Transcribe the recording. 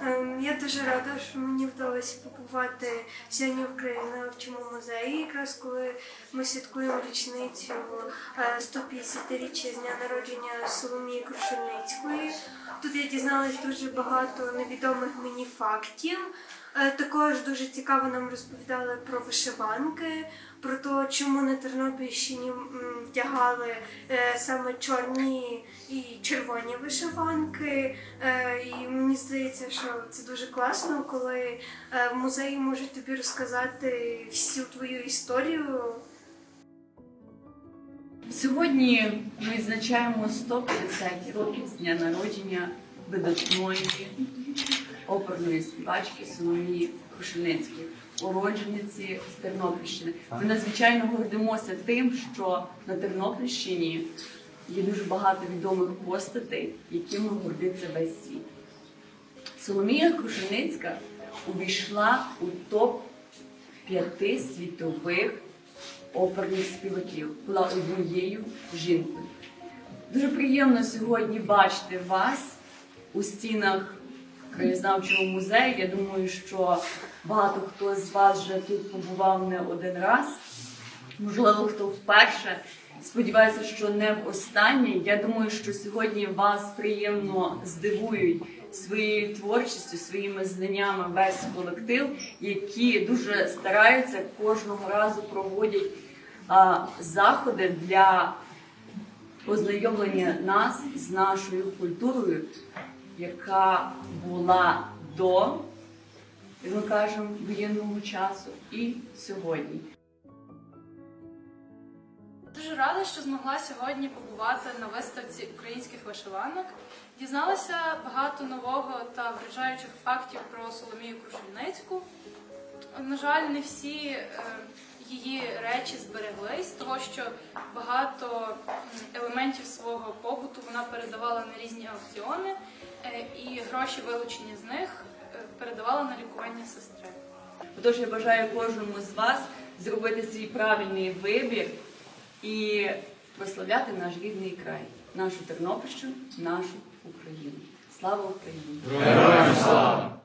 Ем, Я дуже рада, що мені вдалося побувати сьогодні в краєзнавчому музеї, якраз коли ми святкуємо річницю е, 150-річчя з дня народження Соломії Крушельницької. Тут я дізналась дуже багато невідомих мені фактів. Е, Також дуже цікаво нам розповідали про вишиванки, про те, чому на Тернопільщині вдягали е, саме чорні і червоні вишиванки. Е, І мені здається, що це дуже класно, коли в музеї можуть тобі розказати всю твою історію. Сьогодні ми відзначаємо 150 років з дня народження видатної оперної співачки Соломії Крушельницької, уроджениці з Тернопільщини. Ми надзвичайно гордимося тим, що на Тернопільщині є дуже багато відомих постатей, якими гордиться весь світ. Соломія Крушельницька увійшла у топ п'яти світових оперних співаків, була однією жінкою. Дуже приємно сьогодні бачити вас у стінах краєзнавчого музею. Я думаю, що багато хто з вас вже тут побував не один раз. Можливо, хто вперше. Сподіваюся, що не в останній. Я думаю, що сьогодні вас приємно здивують своєю творчістю, своїми знаннями весь колектив, які дуже стараються кожного разу проводять а, заходи для ознайомлення нас з нашою культурою, яка була до, як ми кажемо, воєнного часу і сьогодні. Дуже рада, що змогла сьогодні побувати на виставці українських вишиванок. Дізналася багато нового та вражаючих фактів про Соломію Крушельницьку. На жаль, не всі е, її речі збереглись, того що багато елементів свого побуту вона передавала на різні аукціони, е, і гроші, вилучені з них, е, передавала на лікування сестри. Отож, я бажаю кожному з вас зробити свій правильний вибір і прославляти наш рідний край, нашу Тернопільщину, нашу Україну. Слава Україні! Героям слава!